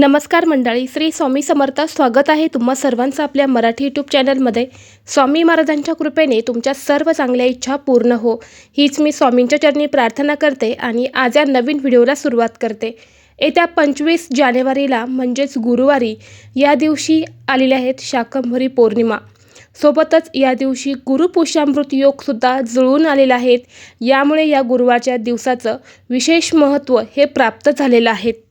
नमस्कार मंडळी श्री स्वामी समर्थ स्वागत आहे तुम्हा सर्वांचं आपल्या मराठी यूट्यूब चॅनलमध्ये. स्वामी महाराजांच्या कृपेने तुमच्या सर्व चांगल्या इच्छा पूर्ण हो. हीच मी स्वामींच्या चरणी प्रार्थना करते आणि आज या नवीन व्हिडिओला सुरुवात करते. येत्या पंचवीस जानेवारीला म्हणजेच गुरुवारी या दिवशी आलेले आहेत शाकंभरी पौर्णिमा. सोबतच या दिवशी गुरुपुष्यामृत योगसुद्धा जुळून आलेला आहेत. यामुळे या गुरुवारच्या दिवसाचं विशेष महत्त्व हे प्राप्त झालेलं आहे.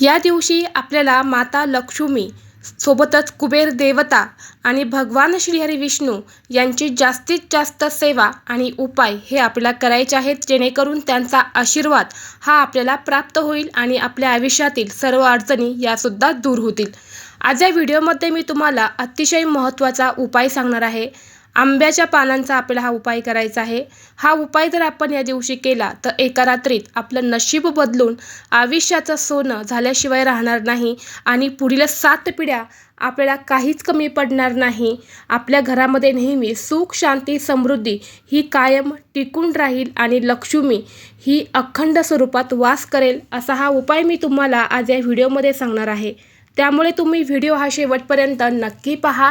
या दिवशी आपल्याला माता लक्ष्मी सोबतच कुबेर देवता आणि भगवान श्रीहरी विष्णू यांची जास्तीत जास्त सेवा आणि उपाय हे आपल्याला करायचे आहेत जेणेकरून त्यांचा आशीर्वाद हा आपल्याला प्राप्त होईल आणि आपल्या आयुष्यातील सर्व अडचणी यासुद्धा दूर होतील. आज या व्हिडिओमध्ये मी तुम्हाला अतिशय महत्त्वाचा उपाय सांगणार आहे. आंब्याच्या पानांचा आपल्याला हा उपाय करायचा आहे. हा उपाय जर आपण या दिवशी केला तर एका रात्रीत आपलं नशीब बदलून आयुष्याचं सोनं झाल्याशिवाय राहणार नाही आणि पुढील सात पिढ्या आपल्याला काहीच कमी पडणार नाही. आपल्या घरामध्ये नेहमी सुख शांती समृद्धी ही कायम टिकून राहील आणि लक्ष्मी ही अखंड स्वरूपात वास करेल असा हा उपाय मी तुम्हाला आज या व्हिडिओमध्ये सांगणार आहे. त्यामुळे तुम्ही व्हिडिओ हा शेवटपर्यंत नक्की पहा.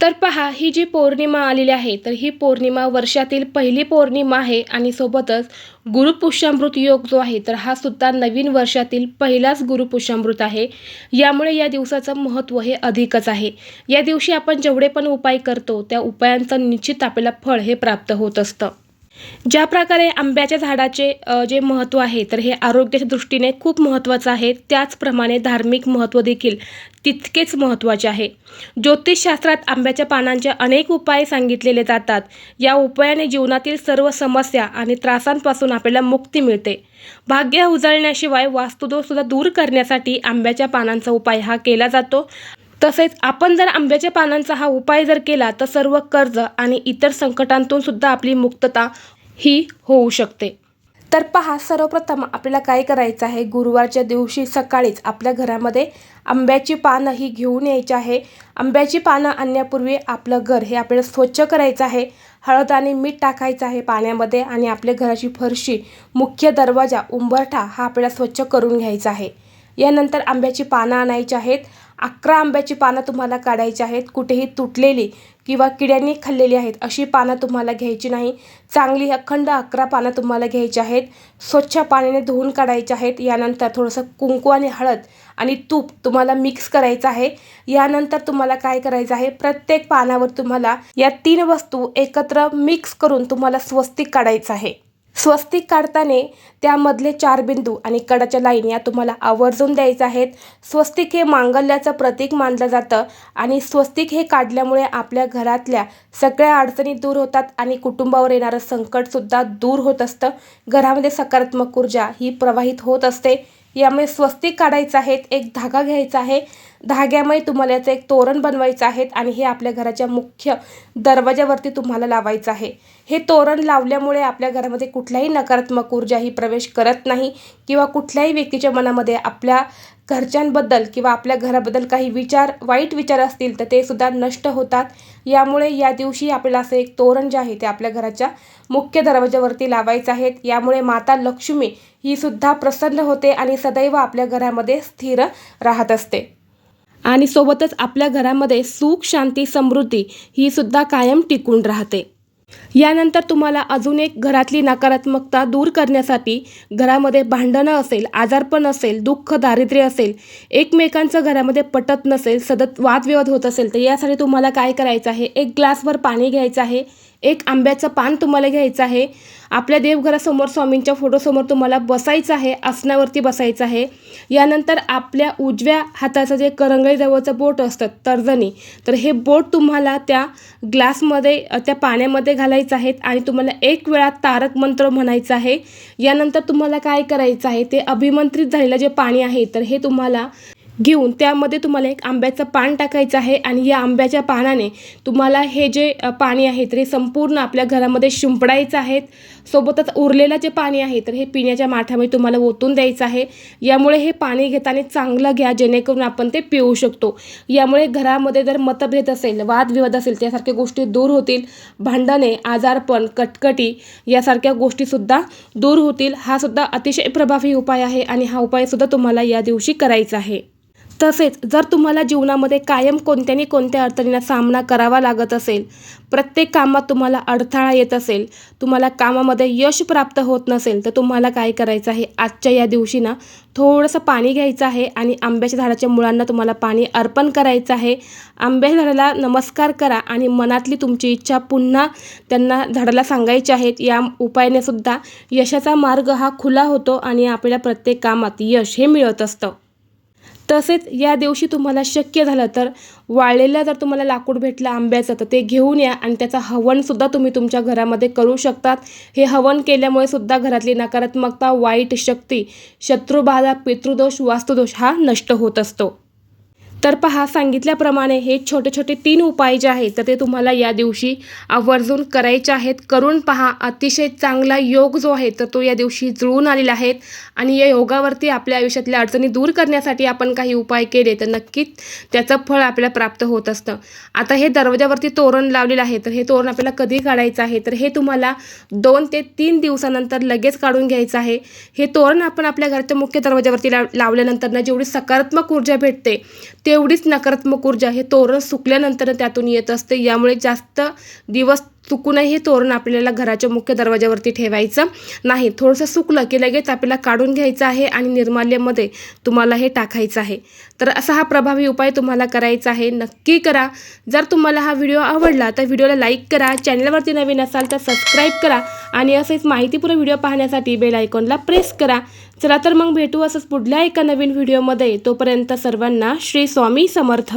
तर पहा ही जी पौर्णिमा आलेली आहे तर ही पौर्णिमा वर्षातील पहिली पौर्णिमा आहे आणि सोबतच गुरुपुष्यामृत योग जो आहे तर हा सुद्धा नवीन वर्षातील पहिलाच गुरुपुष्यामृत आहे. यामुळे या दिवसाचं महत्त्व हे अधिकच आहे. या दिवशी आपण जेवढे पण उपाय करतो त्या उपायांचं निश्चित आपल्याला फळ हे प्राप्त होत असतं. ज्या प्रकारे आंब्याच्या झाडाचे जे महत्त्व आहे तर हे आरोग्याच्या दृष्टीने खूप महत्त्वाचं आहे. त्याचप्रमाणे धार्मिक महत्त्व देखील तितकेच महत्त्वाचे आहे. ज्योतिषशास्त्रात आंब्याच्या पानांचे अनेक उपाय सांगितलेले जातात. या उपायाने जीवनातील सर्व समस्या आणि त्रासांपासून आपल्याला मुक्ती मिळते. भाग्य उजळण्याशिवाय वास्तुदोषसुद्धा दूर करण्यासाठी आंब्याच्या पानांचा उपाय हा केला जातो. तसेच आपण जर आंब्याच्या पानांचा हा उपाय जर केला तर सर्व कर्ज आणि इतर संकटांतून सुद्धा आपली मुक्तता ही होऊ शकते. तर पहा सर्वप्रथम आपल्याला काय करायचं आहे? गुरुवारच्या दिवशी सकाळीच आपल्या घरामध्ये आंब्याची पानं ही घेऊन यायची आहे. आंब्याची पानं आणण्यापूर्वी आपलं घर हे आपल्याला स्वच्छ करायचं आहे. हळद आणि मीठ टाकायचं आहे पाण्यामध्ये आणि आपल्या घराची फरशी मुख्य दरवाजा उंबरठा हा आपल्याला स्वच्छ करून घ्यायचा आहे. यानंतर आंब्याची पानं आणायची आहेत. अकरा आंब्याची पानं तुम्हाला काढायची आहेत कुठेही तुटलेली किंवा किड्यांनी खाल्लेली आहेत अशी पानं तुम्हाला घ्यायची नाही. चांगली अखंड अकरा पानं तुम्हाला घ्यायची आहेत. स्वच्छ पाण्याने धुवून काढायची आहेत. यानंतर थोडंसं कुंकू आणि हळद आणि तूप तुम्हाला मिक्स करायचं आहे. यानंतर तुम्हाला काय करायचं आहे? प्रत्येक पानावर तुम्हाला या तीन वस्तू एकत्र मिक्स करून तुम्हाला स्वस्तिक काढायचं आहे. स्वस्तिक काढताना त्यामधले चार बिंदू आणि कडाच्या लाईन या तुम्हाला आवर्जून द्यायच्या आहेत. स्वस्तिक हे मांगल्याचं प्रतीक मानलं जातं आणि स्वस्तिक हे काढल्यामुळे आपल्या घरातल्या सगळ्या अडचणी दूर होतात आणि कुटुंबावर येणारं संकटसुद्धा दूर होत असतं. घरामध्ये सकारात्मक ऊर्जा ही प्रवाहित होत असते. यामुळे स्वस्तिक काढायचं आहेत एक धागा घ्यायचा आहे. धाग्यामुळे तुम्हाला याचं एक तोरण बनवायचं आहे आणि हे आपल्या घराच्या मुख्य दरवाजावरती तुम्हाला लावायचं आहे. हे तोरण लावल्यामुळे आपल्या घरामध्ये कुठल्याही नकारात्मक ऊर्जा ही प्रवेश करत नाही किंवा कुठल्याही व्यक्तीच्या मनामध्ये आपल्या घरच्यांबद्दल किंवा आपल्या घराबद्दल काही विचार वाईट विचार असतील तर ते सुद्धा नष्ट होतात. यामुळे या दिवशी आपल्याला असं एक तोरण जे आहे ते आपल्या घराच्या मुख्य दरवाजावरती लावायचं आहे. यामुळे माता लक्ष्मी ही सुद्धा प्रसन्न होते आणि सदैव आपल्या घरामध्ये स्थिर राहत असते. आणि सोबतच आपल्या घरामध्ये सुख शांती समृद्धी ही सुद्धा कायम टिकून राहते. यानंतर तुम्हाला अजून एक घरातली नकारात्मकता दूर करण्यासाठी घरामध्ये भांडणं असेल आजारपण असेल दुःख दारिद्र्य असेल एकमेकांचं घरामध्ये पटत नसेल सतत वादविवाद होत असेल तर यासाठी तुम्हाला काय करायचं आहे? एक ग्लासभर पाणी घ्यायचं आहे. एक आंब्याचं पान तुम्हाला घ्यायचं आहे. आपल्या देवघरासमोर स्वामींच्या फोटोसमोर तुम्हाला बसायचं आहे आसनावरती बसायचं आहे. यानंतर आपल्या उजव्या हाताचं जे करंगळीजवळचं बोट असतं तर्जनी तर हे बोट तुम्हाला त्या ग्लासमध्ये त्या पाण्यामध्ये घालायचं आहे आणि तुम्हाला एक वेळा तारक मंत्र म्हणायचं आहे. यानंतर तुम्हाला काय करायचं आहे ते अभिमंत्रित झालेलं जे पाणी आहे तर हे तुम्हाला घेऊन त्यामध्ये तुम्हाला एक आंब्याचं पान टाकायचं आहे आणि या आंब्याच्या पानाने तुम्हाला हे जे पाणी आहे तर हे संपूर्ण आपल्या घरामध्ये शिंपडायचं आहेत. सोबतच उरलेलं जे पाणी आहे तर हे पिण्याच्या माठामध्ये तुम्हाला ओतून द्यायचं आहे. यामुळे हे पाणी घेताना चांगलं घ्या जेणेकरून आपण ते पिऊ शकतो. यामुळे घरामध्ये जर मतभेद असेल वादविवाद असेल त्यासारख्या गोष्टी दूर होतील. भांडणे आजारपण कटकटी यासारख्या गोष्टीसुद्धा दूर होतील. हा सुद्धा अतिशय प्रभावी उपाय आहे आणि हा उपायसुद्धा तुम्हाला या दिवशी करायचा आहे. तसेच जर तुम्हाला जीवनामध्ये कायम कोणत्यानी कोणत्या अडचणींना सामना करावा लागत असेल प्रत्येक कामात तुम्हाला अडथळा येत असेल तुम्हाला कामामध्ये यश प्राप्त होत नसेल तर तुम्हाला काय करायचं आहे? आजच्या या दिवशी ना थोडंसं पाणी घ्यायचं आहे आणि आंब्याच्या झाडाच्या मुळांना तुम्हाला पाणी अर्पण करायचं आहे. आंब्याच्या झाडाला नमस्कार करा आणि मनातली तुमची इच्छा पुन्हा त्यांना झाडाला सांगायची आहेत. या उपायाने सुद्धा यशाचा मार्ग हा खुला होतो आणि आपल्या प्रत्येक कामात यश हे मिळत असतं. तसेच या दिवशी तुम्हाला शक्य झालं तर वाळलेलं जर तुम्हाला लाकूड भेटलं आंब्याचं तर ते घेऊन या आणि त्याचं हवनसुद्धा तुम्ही तुमच्या घरामध्ये करू शकतात. हे हवन केल्यामुळे सुद्धा घरातली नकारात्मकता वाईट शक्ती शत्रुबाधा पितृदोष वास्तुदोष हा नष्ट होत असतो. तर पहा सांगितल्याप्रमाणे हे छोटे छोटे तीन उपाय जे आहेत तर ते तुम्हाला या दिवशी आवर्जून करायचे आहेत. करून पहा अतिशय चांगला योग जो आहे तर तो या दिवशी जुळून आलेला आहे. आणि या योगावरती आपल्या आयुष्यातल्या अडचणी दूर करण्यासाठी आपण काही उपाय केले तर नक्कीच त्याचं फळ आपल्याला प्राप्त होत असतं. आता हे दरवाजावरती तोरण लावलेलं आहे तर हे तोरण आपल्याला कधी काढायचं आहे? तर हे तुम्हाला दोन ते तीन दिवसानंतर लगेच काढून घ्यायचं आहे. हे तोरण आपण आपल्या घराच्या मुख्य दरवाजावरती लाव लावल्यानंतर ना जेवढी सकारात्मक ऊर्जा भेटते ते तेवढीच नकारात्मक ऊर्जा हे तोरण सुकल्यानंतर त्यातून येत असते. यामुळे जास्त दिवस चुकूनही हे तोरण आपल्याला घराच्या मुख्य दरवाजावरती ठेवायचं नाही. थोडंसं सुकलं की लगेच आपल्याला काढून घ्यायचं आहे आणि निर्माल्यमध्ये तुम्हाला हे टाकायचं आहे. तर असा हा प्रभावी उपाय तुम्हाला करायचा आहे. नक्की करा. जर तुम्हाला हा व्हिडिओ आवडला तर व्हिडिओला लाईक करा. चॅनलवरती नवीन असाल तर सबस्क्राईब करा आणि असेच माहितीपूर्ण व्हिडिओ पाहण्यासाठी बेल आयकॉनला प्रेस करा. चला तर मग भेटू असंच पुढल्या एका नवीन व्हिडिओमध्ये. तोपर्यंत सर्वांना श्री स्वामी समर्थ.